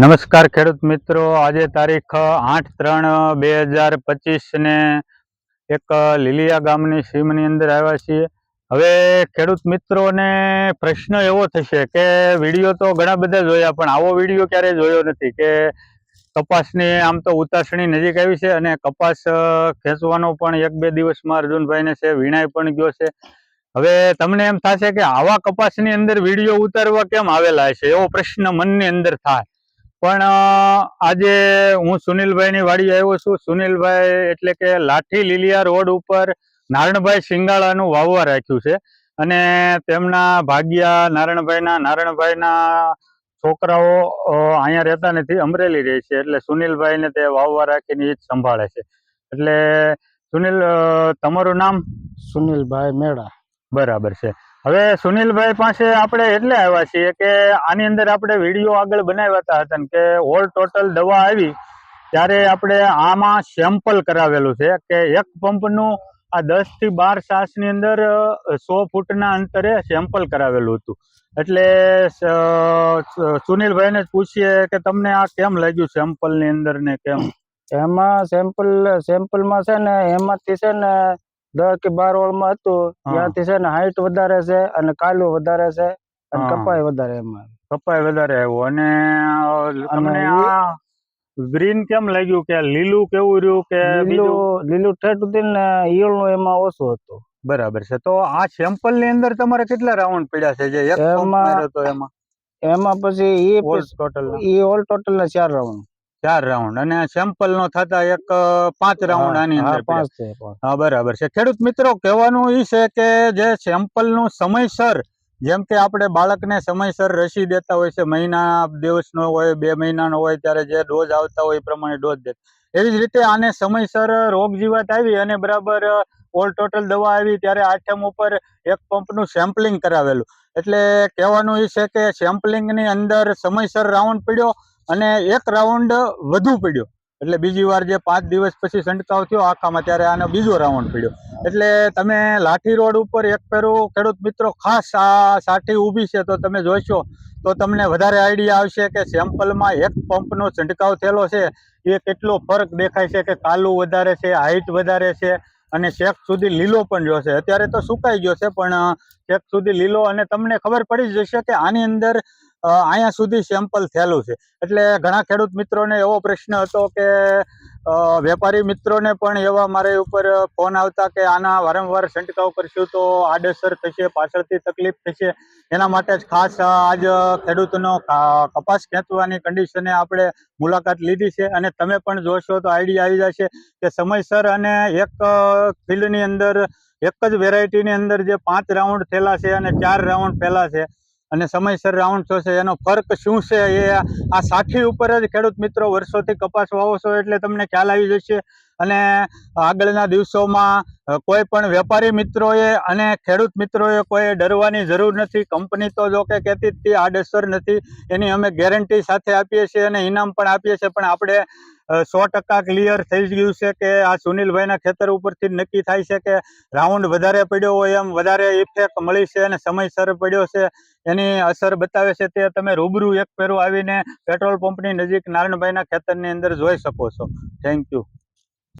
નમસ્કાર ખેડૂત મિત્રો. આજે તારીખ આઠ ત્રણ બે હજાર પચીસ ને એક લીલિયા ગામની સીમની અંદર આવ્યા છીએ. હવે ખેડૂત મિત્રોને પ્રશ્ન એવો થશે કે વીડિયો તો ઘણા બધા જોયા, પણ આવો વીડિયો ક્યારેય જોયો નથી કે કપાસની આમ તો ઉતાસણી નજીક આવી છે અને કપાસ ખેંચવાનો પણ એક બે દિવસમાં અર્જુનભાઈને છે, વીણાઈ પણ ગયો છે. હવે તમને એમ થશે કે આવા કપાસની અંદર વીડિયો ઉતારવા કેમ આવેલા છે? એવો પ્રશ્ન મનની અંદર થાય. પણ આજે હું સુનિલભાઈની વાડી આવ્યો છું. સુનિલભાઈ એટલે કે લાઠી લીલિયા રોડ ઉપર નારણભાઈ શિંગાળાનું વાવવા રાખ્યું છે. અને તેમના ભાગ્યા નારણભાઈના નારણભાઈના છોકરાઓ અહીંયા રહેતા નથી અમરેલી રહે છે. એટલે સુનિલભાઈને તે વાવવા રાખીને એ જ સંભાળે છે. એટલે સુનિલ તમારું નામ? સુનિલભાઈ મેળા બરાબર છે. હવે સુનિલભાઈ પાસે આપણે એટલે આવ્યા છીએ કે આની અંદર આપણે વીડિયો આગળ બનાવ્યા હતા કે ઓલ ટોટલ દવા આવી, ત્યારે આપણે આમાં સેમ્પલ કરાવેલું છે કે એક પંપનું આ દસથી બાર સાસની અંદર સો ફૂટના અંતરે સેમ્પલ કરાવેલું હતું. એટલે સુનિલભાઈને પૂછીએ કે તમને આ કેમ લાગ્યું સેમ્પલની અંદર ને કેમ? એમાં સેમ્પલ સેમ્પલમાં છે ને, એમાંથી છે ને દસ કે બાર ઓળમાં હતું. ત્યાંથી છે ને હાઈટ વધારે છે અને કાલું વધારે છે અને કપાઈ કપાય વધારે એમાં કપાય વધારે આવ્યો. અને તમને આ ગ્રીન કેમ લાગ્યું કે લીલું કેવું રહ્યું કે લીલું લીલું ઠેઠ હતું ને ઈયળનું એમાં ઓછું હતું. બરાબર છે. તો આ સેમ્પલની અંદર તમારે કેટલા રાઉન્ડ પડ્યા છે? જે એક એમાં એમાં? એમાં પછી એ ટોટલ એ ઓલ ટોટલ ના ચાર રાઉન્ડ ચાર રાઉન્ડ અને સેમ્પલ નો થતા એક પાંચ રાઉન્ડ આની અંદર હા બરાબર છે. ખેડૂત મિત્રો કહેવાનું એ છે કે જે સેમ્પલનું સમયસર જેમ કે આપણે બાળકને સમયસર રસી દેતા હોય છે મહિના દિવસનો હોય બે મહિનાનો હોય ત્યારે જે ડોઝ આવતા હોય એ પ્રમાણે ડોઝ દે. એવી જ રીતે આને સમયસર રોગ જીવાત આવી અને બરાબર ઓલ ટોટલ દવા આવી ત્યારે આઠમ ઉપર એક પંપનું સેમ્પલિંગ કરાવેલું. એટલે કહેવાનું એ છે કે સેમ્પલિંગની અંદર સમયસર રાઉન્ડ પડ્યો અને એક રાઉન્ડ વધુ પડ્યો. એટલે બીજી વાર જે પાંચ દિવસ પછી છંટકાવ થયો, આખામાં ત્યારે આનો બીજો રાઉન્ડ પડ્યો. એટલે તમે લાઠી રોડ ઉપર એક પેરું ખેડૂત મિત્રો ખાસ આ સાઠી ઊભી છે, તો તમે જોશો, તો તમને વધારે આઈડિયા આવશે કે સેમ્પલમાં એક પંપનો છંટકાવ થયેલો છે. એ કેટલો ફરક દેખાય છે કે કાલું વધારે છે હાઇટ વધારે છે, અને શેક સુધી લીલો પણ જોશે અત્યારે તો સુકાઈ ગયો છે, પણ શેક સુધી લીલો, અને તમને ખબર પડી જશે કે આની અંદર અહીંયા સુધી સેમ્પલ થયેલું છે. એટલે ઘણા ખેડૂત મિત્રોને એવો પ્રશ્ન હતો કે વેપારી મિત્રોને પણ એવા મારા ઉપર ફોન આવતા કે આના વારંવાર છંટકાવ કરશું તો આડઅસર થશે, પાછળથી તકલીફ થશે. એના માટે જ ખાસ આજ ખેડૂતનો કપાસ ખેંચવાની કન્ડિશને આપણે મુલાકાત લીધી છે. અને તમે પણ જોશો તો આઈડિયા આવી જશે કે સમયસર અને એક ફિલ્ડની અંદર, એક જ વેરાયટીની અંદર જે પાંચ રાઉન્ડ થયેલા છે અને ચાર રાઉન્ડ પહેલાં છે. અને સમયસર રાઉન્ડ થશે. એનો ફર્ક શું છે? એ આ સાઠી ઉપર જ ખેડૂત મિત્રો વર્ષોથી કપાસ વાવો છો એટલે તમને ખ્યાલ આવી જશે. અને આગળના દિવસોમાં કોઈ પણ વેપારી મિત્રોએ અને ખેડૂત મિત્રોએ કોઈ ડરવાની જરૂર નથી. કંપની તો જો કે કહેતી જ આડઅસર નથી. એની અમે ગેરંટી સાથે આપીએ છીએ અને ઇનામ પણ આપીએ છીએ. પણ આપણે સો ટકા ક્લિયર થઈ ગયું છે કે આ સુનિલભાઈના ખેતર ઉપરથી નક્કી થાય છે કે રાઉન્ડ વધારે પડ્યો હોય એમ વધારે ઇફેક્ટ મળી છે અને સમયસર પડ્યો છે. એની અસર બતાવે છે તે તમે રૂબરૂ એક ફેરો આવીને પેટ્રોલ પંપની નજીક નારણભાઈના ખેતરની અંદર જોઈ શકો છો. Thank you